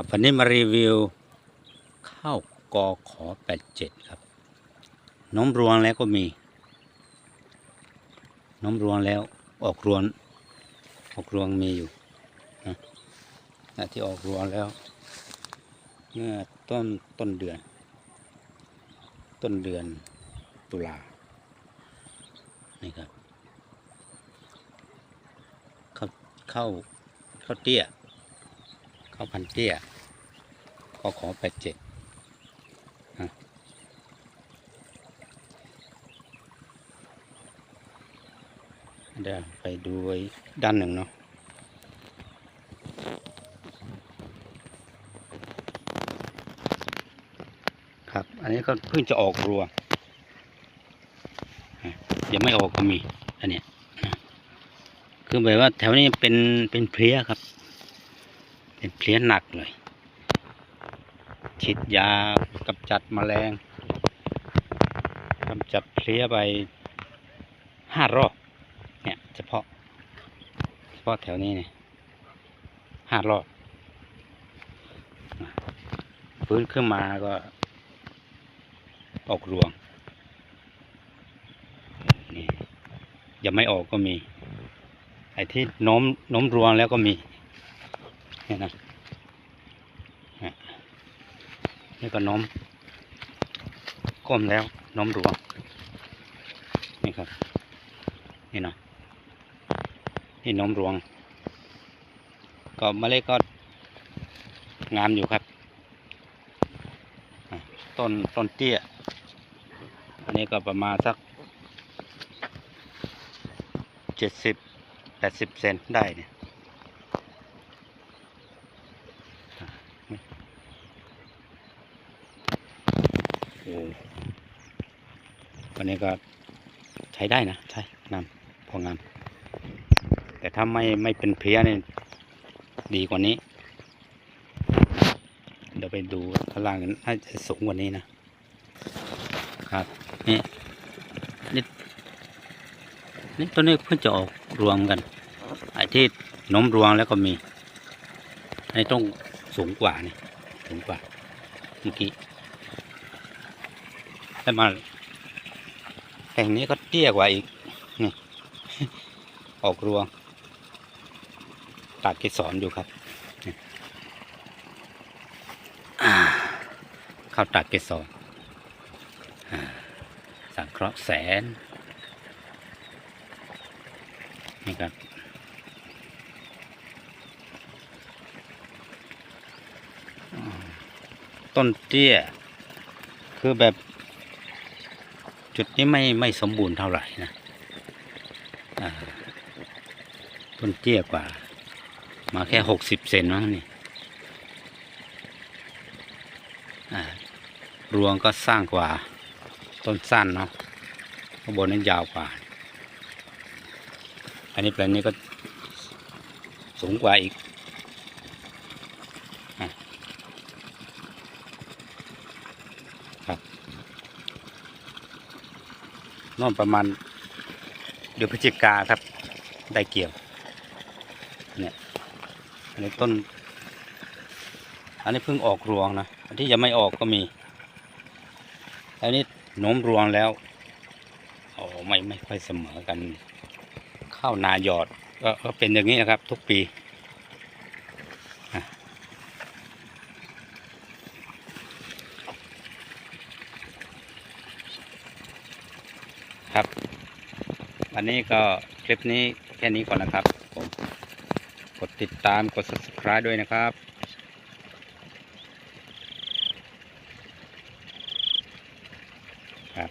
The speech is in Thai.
ครับวันนี้มารีวิวข้าวกอขอแปดเจ็ดครับน้มรวงแล้วก็มี น้มรวงแล้วออกรวงออกรวงมีอยู่นะที่ออกรวงแล้วเมื่อต้นต้นเดือน ต้นเดือนตุลานี่ครับเข้าเข้าเข้าเตี้ย ข้าพันเตี้ยก็ขอแปดเจ็ดเดี๋ยวไปดูไว้ด้านหนึ่งเนาะครับ อันนี้ก็เพิ่งจะออกรวงอะยังไม่ออกก็มี อันเนี้ยคือแบบว่าแถวนี้เป็นเป็นเพลี้ยครับ เป็นเพลี้ยหนักเลยฉีดยากำจัดแมลงกำจัดเพลี้ยไปห้ารอบเนี่ยเฉพาะเฉพาะแถวนี้เนี่ยห้ารอบฟื้นขึ้นมาก็ออกรวงนี่ยังไม่ออกก็มีไอ้ที่โน้มโน้มรวงแล้วก็มี เนี่ยนะนี่ก็น้อมก้มแล้วน้อมรวงนี่ครับ นี่นะนี่น้อมรวง ก็เมล็ดก็งามอยู่ครับ ต้นต้นเตี้ย อันนี้ก็ประมาณสักเจ็ดสิบแปดสิบเซนได้เนี่ย วันนี้ก็ใช้ได้นะ ใช่งามพองาม แต่ถ้าไม่ไม่เป็นเพี้ยเนี่ยดีกว่านี้ เดี๋ยวไปดูข้างล่างกันน่าจะสูงกว่านี้นะ ครับ นี่นี่นี่ตัวนี้เพิ่งจะออกรวมกัน ไอ้ที่หนมรวงแล้วก็มีไอ้ต้องสูงกว่านี่สูงกว่าเมื่อกี้ แล้วมาแห่งนี้ก็เตี้ยกว่าอีกนี่ออกรวงตัดเกสรอยู่ครับเข้าตัดเกสรอ่าสังเคราะห์แสนนี่ครับต้นเตี้ย คือแบบ จุดนี้ไม่ไม่สมบูรณ์เท่าไหร่นะต้นเตี้ยกว่า มาแค่หกสิบเซนมั้งนี่รวงก็สร้างกว่าต้นสั้นเนาะข้างบนนั้นยาวกว่า อันนี้แปลงนี้ก็สูงกว่าอีกอะครับ นอนประมาณเดือนพฤศจิกาครับ ได้เกี่ยว เนี่ย อันนี้ต้น อันนี้เพิ่งออกรวงนะ อันที่ยังไม่ออกก็มี อันนี้โน้มรวงแล้วโอ้ไม่ไม่ค่อยเสมอกัน ข้าวนาหยอด ก็ก็เป็นอย่างนี้นะครับ ทุกปี ครับ วันนี้ก็คลิปนี้แค่นี้ก่อนนะครับผมกดติดตามกด subscribe ด้วยนะครับครับ